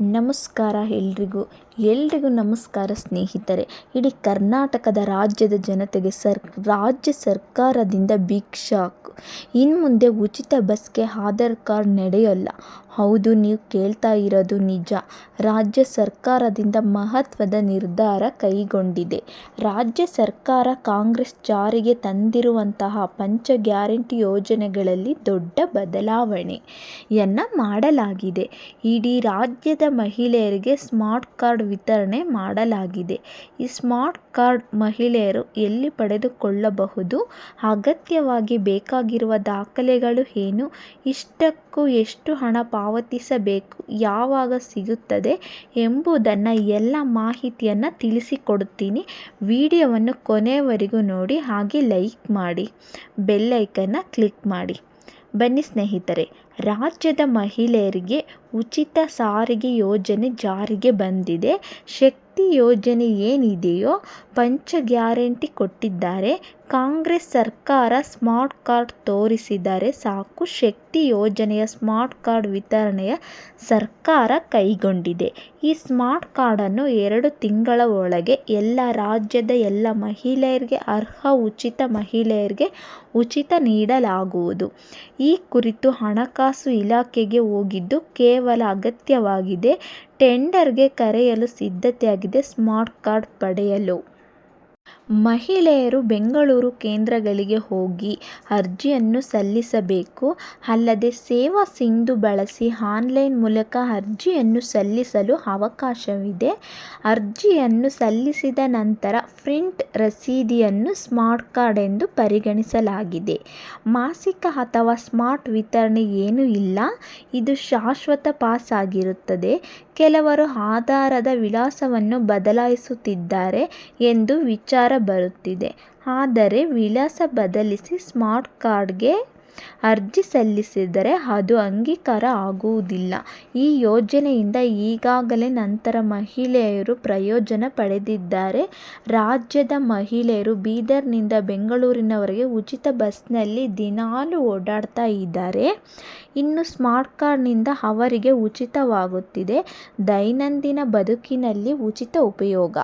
ನಮಸ್ಕಾರ ಎಲ್ರಿಗೂ. ಎಲ್ರಿಗೂ ನಮಸ್ಕಾರ ಸ್ನೇಹಿತರೆ. ಇಡೀ ಕರ್ನಾಟಕದ ರಾಜ್ಯದ ಜನತೆಗೆ ಸರ್, ರಾಜ್ಯ ಸರ್ಕಾರದಿಂದ ಬಿಗ್ ಇನ್ಮುಂದೆ ಇನ್ನು ಮುಂದೆ ಉಚಿತ ಬಸ್ಗೆ ಆಧಾರ್ ಕಾರ್ಡ್ ನಡೆಯೋಲ್ಲ. ಹೌದು, ನೀವು ಕೇಳ್ತಾ ಇರೋದು ನಿಜ. ರಾಜ್ಯ ಸರ್ಕಾರದಿಂದ ಮಹತ್ವದ ನಿರ್ಧಾರ ಕೈಗೊಂಡಿದೆ. ರಾಜ್ಯ ಸರ್ಕಾರ ಕಾಂಗ್ರೆಸ್ ಜಾರಿಗೆ ತಂದಿರುವಂತಹ ಪಂಚ ಗ್ಯಾರಂಟಿ ಯೋಜನೆಗಳಲ್ಲಿ ದೊಡ್ಡ ಬದಲಾವಣೆಯನ್ನು ಮಾಡಲಾಗಿದೆ. ಇಡೀ ರಾಜ್ಯದ ಮಹಿಳೆಯರಿಗೆ ಸ್ಮಾರ್ಟ್ ಕಾರ್ಡ್ ವಿತರಣೆ ಮಾಡಲಾಗಿದೆ. ಈ ಸ್ಮಾರ್ಟ್ ಕಾರ್ಡ್ ಮಹಿಳೆಯರು ಎಲ್ಲಿ ಪಡೆದುಕೊಳ್ಳಬಹುದು? ಅಗತ್ಯವಾಗಿ ಬೇಕಾಗಿರುವ ದಾಖಲೆಗಳು ಏನು? ಇಷ್ಟಕ್ಕೂ ಎಷ್ಟು ಹಣ ಪಾವತಿಸಬೇಕು, ಯಾವಾಗ ಸಿಗುತ್ತದೆ ಎಂಬುದನ್ನು ಎಲ್ಲ ಮಾಹಿತಿಯನ್ನು ತಿಳಿಸಿಕೊಡುತ್ತೀನಿ. ವಿಡಿಯೋವನ್ನು ಕೊನೆಯವರೆಗೂ ನೋಡಿ, ಹಾಗೆ ಲೈಕ್ ಮಾಡಿ ಬೆಲ್ಲೈಕನ್ನು ಕ್ಲಿಕ್ ಮಾಡಿ. ಬನ್ನಿ ಸ್ನೇಹಿತರೆ ರಾಜ್ಯದ ಮಹಿಳೆಯರಿಗೆ ಉಚಿತ ಸಾರಿಗೆ ಯೋಜನೆ ಜಾರಿಗೆ ಬಂದಿದೆ. ಶಕ್ತಿ ಯೋಜನೆ ಏನಿದೆಯೋ ಪಂಚ ಗ್ಯಾರಂಟಿ ಕೊಟ್ಟಿದ್ದಾರೆ. ಕಾಂಗ್ರೆಸ್ ಸರ್ಕಾರ ಸ್ಮಾರ್ಟ್ ಕಾರ್ಡ್ ತೋರಿಸಿದರೆ ಸಾಕು. ಶಕ್ತಿ ಯೋಜನೆಯ ಸ್ಮಾರ್ಟ್ ಕಾರ್ಡ್ ವಿತರಣೆಯ ಸರ್ಕಾರ ಕೈಗೊಂಡಿದೆ. ಈ ಸ್ಮಾರ್ಟ್ ಕಾರ್ಡನ್ನು ಎರಡು ತಿಂಗಳ ಒಳಗೆ ಎಲ್ಲ ರಾಜ್ಯದ ಎಲ್ಲ ಮಹಿಳೆಯರಿಗೆ, ಅರ್ಹ ಉಚಿತ ಮಹಿಳೆಯರಿಗೆ ಉಚಿತ ನೀಡಲಾಗುವುದು. ಈ ಕುರಿತು ಹಣಕಾಸು ಇಲಾಖೆಗೆ ಹೋಗಿದ್ದು ಕೇವಲ ಅಗತ್ಯವಾಗಿದೆ. ಟೆಂಡರ್ಗೆ ಕರೆಯಲು ಸಿದ್ಧತೆಯಾಗಿದೆ. ಸ್ಮಾರ್ಟ್ ಕಾರ್ಡ್ ಪಡೆಯಲು ಮಹಿಳೆಯರು ಬೆಂಗಳೂರು ಕೇಂದ್ರಗಳಿಗೆ ಹೋಗಿ ಅರ್ಜಿಯನ್ನು ಸಲ್ಲಿಸಬೇಕು. ಅಲ್ಲದೆ ಸೇವಾ ಸಿಂಧು ಬಳಸಿ ಆನ್ಲೈನ್ ಮೂಲಕ ಅರ್ಜಿಯನ್ನು ಸಲ್ಲಿಸಲು ಅವಕಾಶವಿದೆ. ಅರ್ಜಿಯನ್ನು ಸಲ್ಲಿಸಿದ ನಂತರ ಪ್ರಿಂಟ್ ರಸೀದಿಯನ್ನು ಸ್ಮಾರ್ಟ್ ಕಾರ್ಡ್ ಎಂದು ಪರಿಗಣಿಸಲಾಗಿದೆ. ಮಾಸಿಕ ಅಥವಾ ಸ್ಮಾರ್ಟ್ ವಿತರಣೆ ಏನೂ ಇಲ್ಲ. ಇದು ಶಾಶ್ವತ ಪಾಸ್ ಆಗಿರುತ್ತದೆ. ಕೆಲವರು ಆಧಾರದ ವಿಳಾಸವನ್ನು ಬದಲಾಯಿಸುತ್ತಿದ್ದಾರೆ ಎಂದು ವಿಚಾರ ಬರುತ್ತಿದೆ. ಆದರೆ ವಿಳಾಸ ಬದಲಿಸಿ ಸ್ಮಾರ್ಟ್ ಕಾರ್ಡ್ಗೆ ಅರ್ಜಿ ಸಲ್ಲಿಸಿದರೆ ಅದು ಅಂಗೀಕಾರ ಆಗುವುದಿಲ್ಲ. ಈ ಯೋಜನೆಯಿಂದ ಈಗಾಗಲೇ ನಂತರ ಮಹಿಳೆಯರು ಪ್ರಯೋಜನ ಪಡೆದಿದ್ದಾರೆ. ರಾಜ್ಯದ ಮಹಿಳೆಯರು ಬೀದರ್ನಿಂದ ಬೆಂಗಳೂರಿನವರೆಗೆ ಉಚಿತ ಬಸ್ನಲ್ಲಿ ದಿನಾಲೂ ಓಡಾಡ್ತಾ ಇದ್ದಾರೆ. ಇನ್ನು ಸ್ಮಾರ್ಟ್ ಕಾರ್ಡ್ನಿಂದ ಅವರಿಗೆ ಉಚಿತವಾಗುತ್ತಿದೆ. ದೈನಂದಿನ ಬದುಕಿನಲ್ಲಿ ಉಚಿತ ಉಪಯೋಗ.